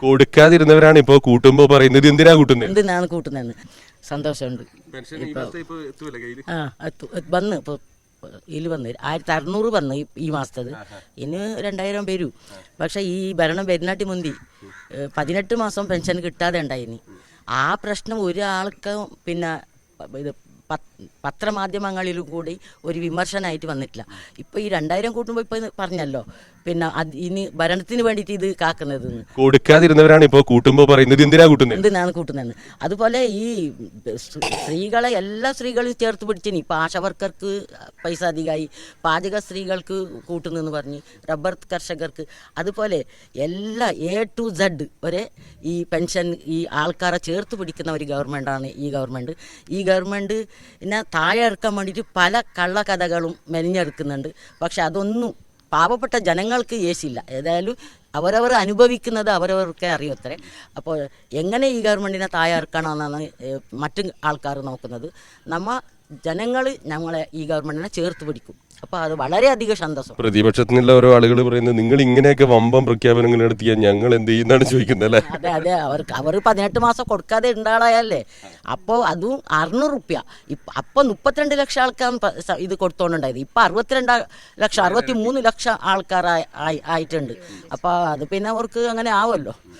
കൊടുക്കാതിരുന്നവരാണ് ഇപ്പോ കൂട്ടുമ്പോ പറയുന്നത് എന്തിനാ കൂട്ടുന്നത് എന്തിനാണ് കൂട്ടുന്നതെന്ന് സന്തോഷമുണ്ട്. ആ എത്തു- എ- വന്ന് ഇപ്പോൾ ഇതിൽ വന്ന് ആയിരത്തി അറുന്നൂറ് വന്ന് ഈ- ഈ മാസത്തത്. ഇനി രണ്ടായിരം വരൂ. പക്ഷെ ഈ ഭരണം വരുന്നാട്ടി മുന്തി ഏ, പതിനെട്ട് മാസം പെൻഷൻ കിട്ടാതെ ഉണ്ടായിനി. ആ പ്രശ്നം ഒരാൾക്ക് പിന്നെ ഇത് പത്രമാധ്യമങ്ങളിലും കൂടി ഒരു വിമർശനമായിട്ട് വന്നിട്ടില്ല. ഇപ്പോൾ ഈ രണ്ടായിരം കൂട്ടുമ്പോൾ ഇപ്പോൾ പറഞ്ഞല്ലോ. പിന്നെ അത് ഇനി ഭരണത്തിന് വേണ്ടിയിട്ട് ഇത് കാക്കുന്നത് കൊടുക്കാതിരുന്നവരാണ് ഇപ്പോ കൂട്ടുമ്പോ പറയുന്നത്. എന്തിനാ കൂട്ടുന്നത് എന്തിനാണ് കൂട്ടുന്നത് അതുപോലെ ഈ സ്ത്രീകളെ എല്ലാ സ്ത്രീകളും ചേർത്ത് പിടിച്ചിനി. ഇപ്പം ആശാവർക്കർക്ക് പൈസ അധികമായി പാചക സ്ത്രീകൾക്ക് കൂട്ടുന്നെന്ന് പറഞ്ഞ്. റബ്ബർ കർഷകർക്ക്. അതുപോലെ എല്ലാ എ ടു സെഡ് വരെ ഈ പെൻഷൻ ഈ ആൾക്കാരെ ചേർത്ത് പിടിക്കുന്ന ഒരു ഗവൺമെന്റാണ് ഈ ഗവൺമെന്റ്. ഈ ഗവൺമെന്റ് പിന്നെ താഴെ ഇറക്കാൻ വേണ്ടിയിട്ട് പല കള്ളക്കഥകളും മെനഞ്ഞെടുക്കുന്നുണ്ട്. പക്ഷെ അതൊന്നും പാവപ്പെട്ട ജനങ്ങൾക്ക് യേശില്ല ഏതായാലും അവരവർ അനുഭവിക്കുന്നത് അവരവർക്കേ അറിയത്രേ അപ്പോൾ എങ്ങനെ ഈ ഗവൺമെന്റിനെ തായാർക്കണമെന്നാണ് മറ്റു ആൾക്കാർ നോക്കുന്നത്. നമ്മ ജനങ്ങൾ ഞങ്ങളെ ഈ ഗവൺമെന്റിനെ ചേർത്ത് പിടിക്കും. അപ്പോൾ അത് വളരെയധികം സന്തോഷം. പ്രതിപക്ഷത്തിൽ നിന്നുള്ള ഓരോ ആളുകൾ പറയുന്നത് നിങ്ങൾ ഇങ്ങനെയൊക്കെ വമ്പം പ്രഖ്യാപനങ്ങൾ നടത്തിയാൽ ഞങ്ങൾ എന്ത് ചെയ്യുന്നതാണ് ചോദിക്കുന്നത് അല്ലേ? അതെ അതെ. അവർക്ക് അവർ പതിനെട്ട് മാസം കൊടുക്കാതെ ഉണ്ടാളായല്ലേ അപ്പോൾ അതും അറുന്നൂറ് റുപ്യ ഇപ്പം അപ്പോൾ മുപ്പത്തിരണ്ട് ലക്ഷം ആൾക്കാർ ഇത് കൊടുത്തോണ്ടുണ്ടായത്. ഇപ്പം അറുപത്തിരണ്ട് ലക്ഷം അറുപത്തി മൂന്ന് ലക്ഷം ആൾക്കാർ ആയിട്ടുണ്ട്. അപ്പോൾ അത് പിന്നെ അവർക്ക് അങ്ങനെ ആവുമല്ലോ